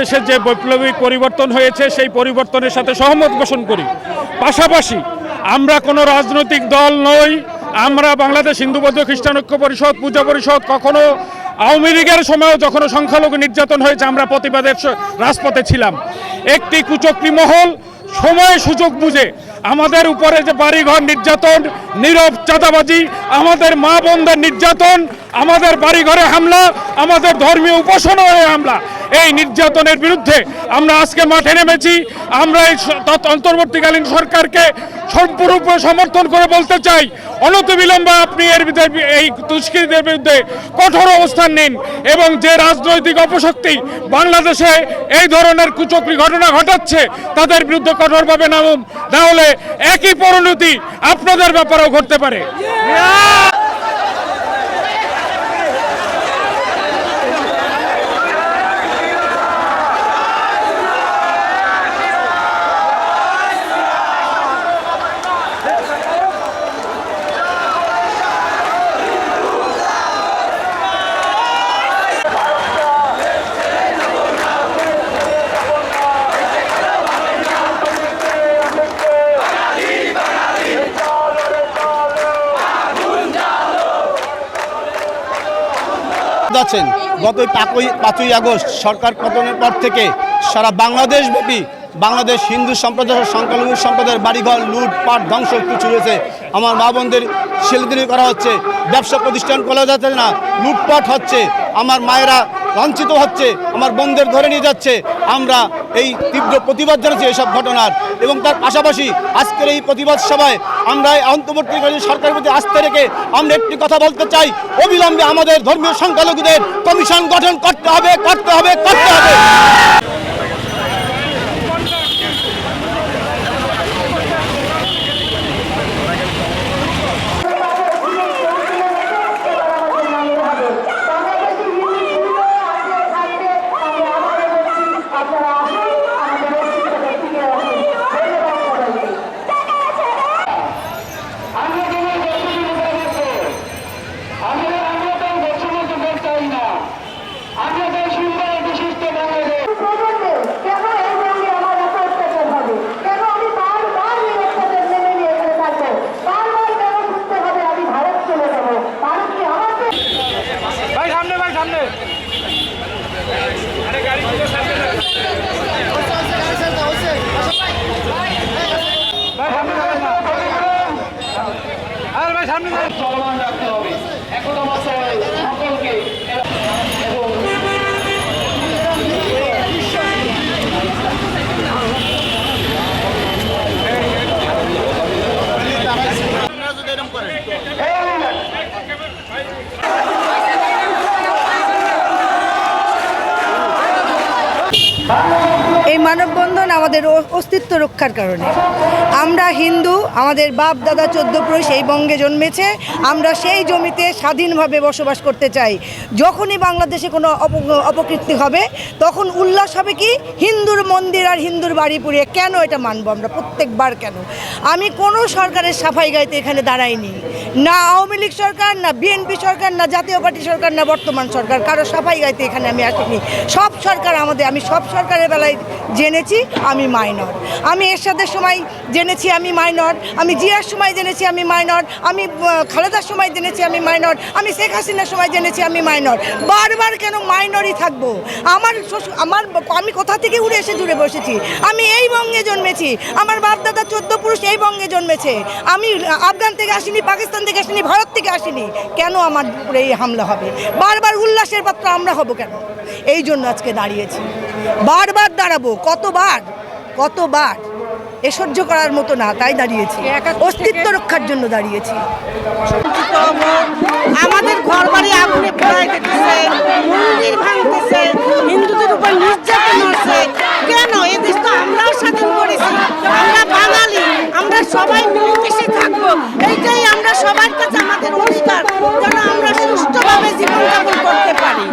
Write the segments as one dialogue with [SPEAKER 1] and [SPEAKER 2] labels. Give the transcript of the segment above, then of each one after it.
[SPEAKER 1] দেশের যে বৈপ্লবিক পরিবর্তন হয়েছে, সেই পরিবর্তনের সাথে সহমত পোষণ করি। পাশাপাশি আমরা কোনো রাজনৈতিক দল নই, আমরা বাংলাদেশ হিন্দু বৌদ্ধ খ্রিস্টান ঐক্য পরিষদ, পূজা পরিষদ, কখনো আওয়ামী লীগের সময়ও যখন সংখ্যালঘু নির্যাতন হয়েছে, আমরা প্রতিবাদের রাজপথে ছিলাম। একটি কুচক্রী মহল সময় সুযোগ বুঝে আমাদের উপরে যে বাড়িঘর নির্যাতন, নীরব চাঁদাবাজি, আমাদের মা বোনদের নির্যাতন, আমাদের বাড়িঘরে হামলা, আমাদের ধর্মীয় উপাসনায় হামলা এই নির্যাতনের বিরুদ্ধে আমরা আজকে মাঠে নেমেছি। আমরা এই অন্তর্বর্তীকালীন সরকারকে সম্পূর্ণ সমর্থন করে বলতে চাই। অনতিবিলম্বে আপনি এর এই দুষ্কৃতীদের বিরুদ্ধে কঠোর অবস্থান নিন এবং যে রাজনৈতিক অপশক্তি বাংলাদেশে এই ধরনের কুচক্রি ঘটনা ঘটাচ্ছে, তাদের বিরুদ্ধে কঠোরভাবে নামুন। তাহলে একই পরিণতি আপনাদের ব্যাপারেও ঘটতে পারে।
[SPEAKER 2] যাচ্ছেন গত পাঁচই পাঁচই আগস্ট সরকার পতনের পর থেকে সারা বাংলাদেশব্যাপী বাংলাদেশ হিন্দু সম্প্রদায় ও সংখ্যালঘু সম্প্রদায়ের বাড়িঘর, লুটপাট, ধ্বংস কিছু হয়েছে। আমার মা বোনদের ছেলেদিনী করা হচ্ছে। ব্যবসা প্রতিষ্ঠান খোলা যাচ্ছে না, লুটপাট হচ্ছে। আমার মায়েরা লাঞ্ছিত হচ্ছে, আমার বন্ধের ধরে নিয়ে যাচ্ছে। আমরা এই তীব্র প্রতিবাদ জানাচ্ছি এইসব ঘটনার। এবং তার পাশাপাশি আজকের এই প্রতিবাদ সভায় আমরা অন্তর্বর্তীকালীন সরকারের প্রতি আস্থা রেখে আমরা একটি কথা বলতে চাই। অবিলম্বে আমাদের ধর্মীয় সংখ্যালঘুদের কমিশন গঠন করতে হবে করতে হবে করতে হবে
[SPEAKER 3] প্রজন্মে কেন এই সঙ্গে আমার এত অত্যাচার হবে কেন আমি বারবার এই অত্যাচার মেনে নিয়ে এখানে থাকব বারবার কেন শুনতে হবে আমি ভারত চলে যাব ভারত কি আমাকে
[SPEAKER 1] ভাই সামনে ভাই সামনে
[SPEAKER 4] চলমান রাখতে হবে এখন আমার সকলকে এবং
[SPEAKER 5] এই মানববন্ধন আমাদের অস্তিত্ব রক্ষার কারণে। আমরা হিন্দু, আমাদের বাপ, দাদা, চোদ্দ পুরুষ এই বঙ্গে জন্মেছে, আমরা সেই জমিতে স্বাধীনভাবে বসবাস করতে চাই। যখনই বাংলাদেশে কোনো অপ- অপকীর্তি হবে, তখন উল্লাস হবে কি? হিন্দুর মন্দির আর হিন্দুর বাড়ি পুড়িয়ে কেন এটা মানবো আমরা? প্রত্যেকবার কেন? আমি কোনো সরকারের সাফাই গাইতে এখানে দাঁড়াইনি। না আওয়ামী লীগ সরকার, না বিএনপি সরকার, না জাতীয় পার্টি সরকার, না বর্তমান সরকার। কারও সাফাই গাইতে এখানে আমি আসিনি। সব সরকার আমাদের, আমি সব সরকারের বেলায় জেনেছি, আমি মাইনর। আমি এর সাথে সময় জেনেছি আমি মাইনর, আমি জিয়ার সময় জেনেছি আমি মাইনর, আমি খালেদার সময় জেনেছি আমি মাইনর, আমি শেখ হাসিনার সময় জেনেছি আমি মাইনর। বারবার কেন মাইনরই থাকব? আমার আমার, আমি কোথা থেকে উড়ে এসে জুড়ে বসেছি? আমি এই বঙ্গে জন্মেছি, আমার বাপ দাদা চোদ্দ পুরুষ এই বঙ্গে জন্মেছে। আমি আফগান থেকে আসিনি, পাকিস্তান থেকে আসিনি, ভারত থেকে আসিনি। কেন আমার উপরে এই হামলা হবে? বারবার উল্লাসের পাত্র আমরা হব কেন? এই জন্য আজকে দাঁড়িয়েছি। বারবার দাঁড়াবো, কতবার? কতবার? এ সহ্য করার মতো না তাই দাঁড়িয়েছি। অস্তিত্ব রক্ষার জন্য দাঁড়িয়েছি।
[SPEAKER 6] আমাদের ঘর বাড়ি আগুনে পোড়াই দিতেছে মন্দির ভাঙতেছে হিন্দুদের উপর নির্যাতন হচ্ছে। কেন? এই দেশ তো আমরাও স্বাধীন করেছি। আমরা বাঙালি আমরা সবাই মিলেমিশে থাকব। এইটাই আমরা সবার কাছে আমাদের অধিকার যেন আমরা সুষ্ঠুভাবে জীবনযাপন করতে পারি।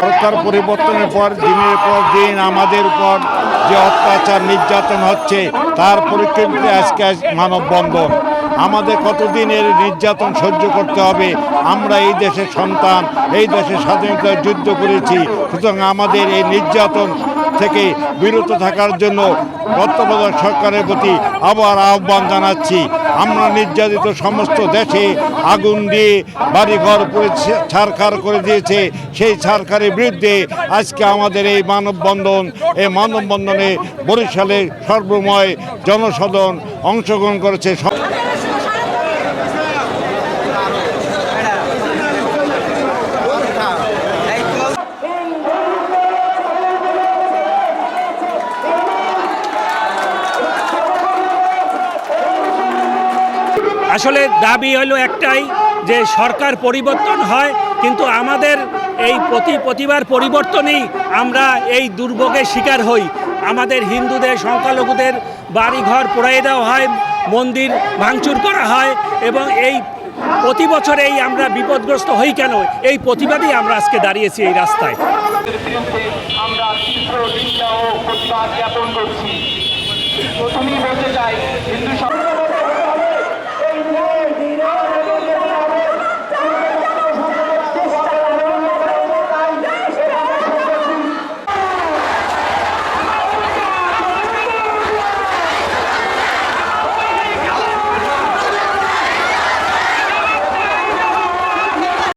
[SPEAKER 7] সরকার
[SPEAKER 8] পরিবর্তনের পর, দিনের পর দিন আমাদের উপর যে অত্যাচার, নির্যাতন হচ্ছে, তার পরিপ্রেক্ষিতে আজকে মানব মানববন্ধন। আমাদের কতদিনের নির্যাতন সহ্য করতে হবে? আমরা এই দেশের সন্তান, এই দেশের স্বাধীনতার যুদ্ধ করেছি। সুতরাং আমাদের এই নির্যাতন থেকে বিরত থাকার জন্য তত্ত্বাবধায়ক সরকারের প্রতি আবার আহ্বান জানাচ্ছি। আমরা নির্যাতিত সমস্ত দেশে আগুন দিয়ে বাড়িঘর পুড়ে ছারখার করে দিয়েছে। সেই ছারখারের বিরুদ্ধে আজকে আমাদের এই মানববন্ধন, এই মানববন্ধনে বরিশালে সর্বময় জনসাধারণ অংশগ্রহণ করেছে সব
[SPEAKER 9] আসলে দাবি হলো একটাই যে সরকার পরিবর্তন হয়, কিন্তু আমাদের এই প্রতি প্রতিবার পরিবর্তনেই আমরা এই দুর্ভোগের শিকার হই। আমাদের হিন্দুদের, সংখ্যালঘুদের বাড়িঘর পোড়াই দেওয়া হয়, মন্দির ভাঙচুর করা হয়, এবং এই প্রতি বছর এই আমরা বিপদগ্রস্ত হই কেন? এই প্রতিবাদই আমরা আজকে দাঁড়িয়েছি এই রাস্তায়।
[SPEAKER 4] আমরা ও প্রতিবাদ জ্ঞাপন করছি। প্রথমেই বলতে চাই, হিন্দু